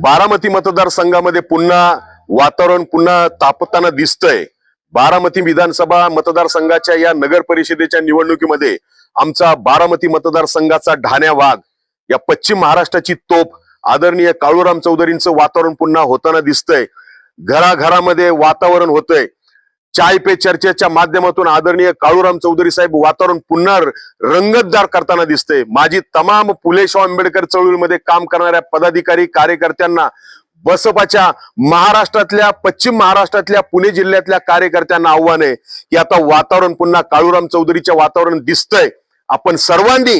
बारामती मतदारसंघामध्ये पुन्हा वातावरण पुन्हा तापताना दिसतंय. बारामती विधानसभा मतदारसंघाच्या या नगर परिषदेच्या निवडणुकीमध्ये आमचा बारामती मतदारसंघाचा ढाण्या वाघ या पश्चिम महाराष्ट्राची तोप आदरणीय काळूराम चौधरींचं वातावरण पुन्हा होताना दिसतंय. घराघरामध्ये वातावरण होतंय. चाय पे चर्चेच्या माध्यमातून आदरणीय काळूराम चौधरी साहेब वातावरण पुन्हा रंगतदार करताना दिसतंय. माझी तमाम फुले शाह आंबेडकर चळवळीमध्ये काम करणाऱ्या पदाधिकारी कार्यकर्त्यांना बसपाच्या महाराष्ट्रातल्या पश्चिम महाराष्ट्रातल्या पुणे जिल्ह्यातल्या कार्यकर्त्यांना आव्हान आहे की आता वातावरण पुन्हा काळूराम चौधरीच्या वातावरण दिसतंय. आपण सर्वांनी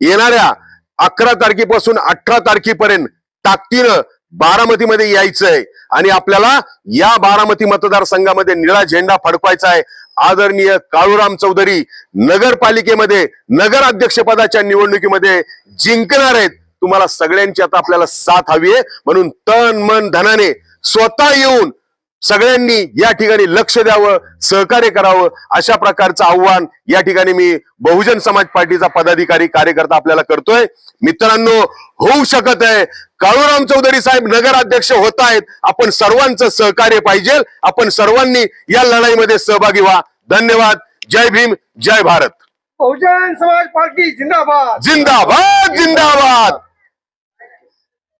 येणाऱ्या अकरा तारखेपासून अठरा तारखेपर्यंत ताकदीनं बारामतीमध्ये यायचंय. आणि आपल्याला या बारामती मतदारसंघामध्ये निळा झेंडा फडकवायचा आहे. आदरणीय काळूराम चौधरी नगरपालिकेमध्ये नगर अध्यक्षपदाच्या निवडणुकीमध्ये जिंकणार आहेत. तुम्हाला सगळ्यांची आता आपल्याला साथ हवी आहे. म्हणून तन मन धनाने स्वतः येऊन सगळ्यांनी या ठिकाणी लक्ष द्यावं सहकार्य करावं अशा प्रकारचं आव्हान या ठिकाणी मी बहुजन समाज पार्टीचा पदाधिकारी कार्यकर्ता आपल्याला करतोय. मित्रांनो होऊ शकत आहे. काळूराम चौधरी साहेब नगराध्यक्ष होत आहेत. आपण सर्वांचं सहकार्य पाहिजे. आपण सर्वांनी या लढाईमध्ये सहभागी व्हा. धन्यवाद. जय भीम जय भारत. बहुजन समाज पार्टी जिंदाबाद. जिंदाबाद जिंदाबाद.